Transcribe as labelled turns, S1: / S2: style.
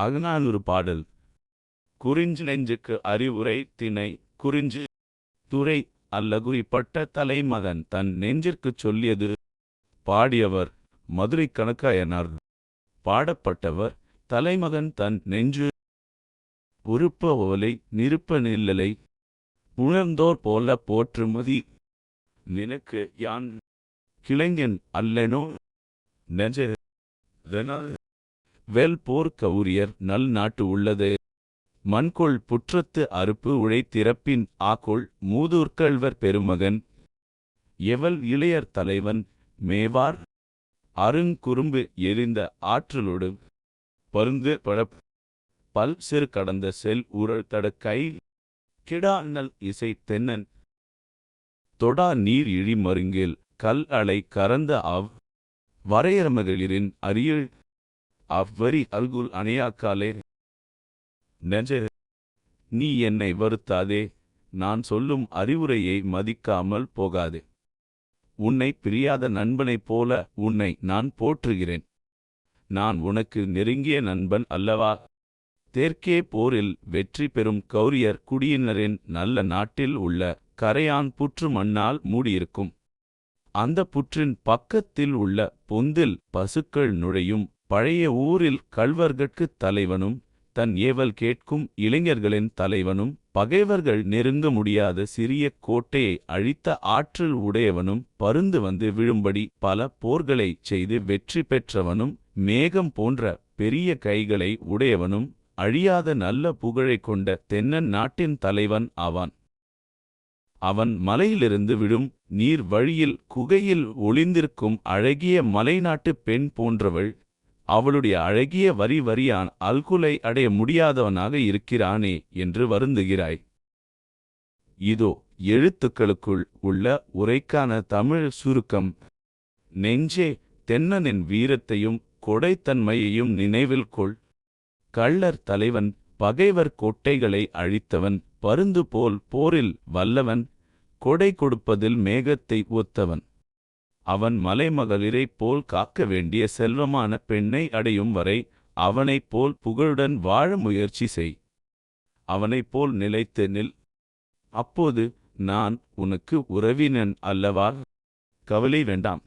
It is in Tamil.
S1: அகநானூறு பாடல். குறிஞ்சு நெஞ்சுக்கு அறிவுரை திணை. குறிஞ்சு துறை அல்லகுறிப்பட்ட தலைமகன் தன் நெஞ்சிற்குச் சொல்லியது. பாடியவர் மதுரை கணக்காயனார். பாடப்பட்டவர் தலைமகன் தன் நெஞ்சு. உருப்ப ஓலை நிருப்ப நில்லலை உணர்ந்தோர் போல போற்றுமதி. நினக்கு யான் கிளைஞன் அல்லனோ? நெஞ்ச. வெல் போர்க்க உரியர் நல் நாட்டு உள்ளது. மண்கொள் புற்றத்து அறுப்பு உழைத்திறப்பின் ஆக்கொள் மூதூர்கள்வர் பெருமகன். எவல் இளையர் தலைவன் மேவார். அருங்குறும்பு எரிந்த ஆற்றலோடு பருந்து பழப் பல் சிறு கடந்த செல் உரள் தடக்கை கிடாநல் இசை தென்னன். தொடா நீர் இழி மருங்கில் கல் அலை கரந்த அவ். வரையரமகளிரின் அரியள் அவ்வரி அல்குல் அணையாக்காலே. நெஞ்ச நீ என்னை வருத்தாதே நான் சொல்லும் அறிவுரையை மதிக்காமல் போகாதே. உன்னை பிரியாத நண்பனைப் போல உன்னை நான் போற்றுகிறேன். நான் உனக்கு நெருங்கிய நண்பன் அல்லவா? தெற்கே போரில் வெற்றி பெறும் கௌரியர் குடியினரின் நல்ல நாட்டில் உள்ள கரையான் புற்று மண்ணால் மூடியிருக்கும். அந்த புற்றின் பக்கத்தில் உள்ள பொந்தில் பசுக்கள் நுழையும் பழைய ஊரில் கள்வர்கட்குத் தலைவனும் தன் ஏவல் கேட்கும் இளைஞர்களின் தலைவனும் பகைவர்கள் நெருங்க முடியாத சிறிய கோட்டையை அழித்த ஆற்றல் உடையவனும் பருந்து வந்து விழும்படி பல போர்களைச் செய்து வெற்றி பெற்றவனும் மேகம் போன்ற பெரிய கைகளை உடையவனும் அழியாத நல்ல புகழைக் கொண்ட தென்னன் நாட்டின் தலைவன் ஆவான் அவன் மலையிலிருந்து விழும் நீர் வழியில் குகையில் ஒளிந்திருக்கும் அழகிய மலைநாட்டு பெண் போன்றவள் அவளுடைய அழகிய வரி வரியான் அல்குலை அடைய முடியாதவனாக இருக்கிறானே என்று வருந்துகிறாய். இதோ எழுத்துக்களுக்குள் உள்ள உரைக்கான தமிழ் சுருக்கம். நெஞ்சே தென்னனின் வீரத்தையும் கொடைத்தன்மையையும் நினைவில் கொள். கள்ளர் தலைவன் பகைவர் கோட்டைகளை அழித்தவன் பருந்து போல் போரில் வல்லவன் கொடை கொடுப்பதில் மேகத்தை ஒத்தவன். அவன் மலைமகளிரைப் போல் காக்க வேண்டிய செல்வமான பெண்ணை அடையும் வரை அவனைப் போல் புகழுடன் வாழ முயற்சி செய். அவனைப் போல் நிலைத்து நில். அப்போது நான் உனக்கு உறவினன் அல்லவா? கவலை வேண்டாம்.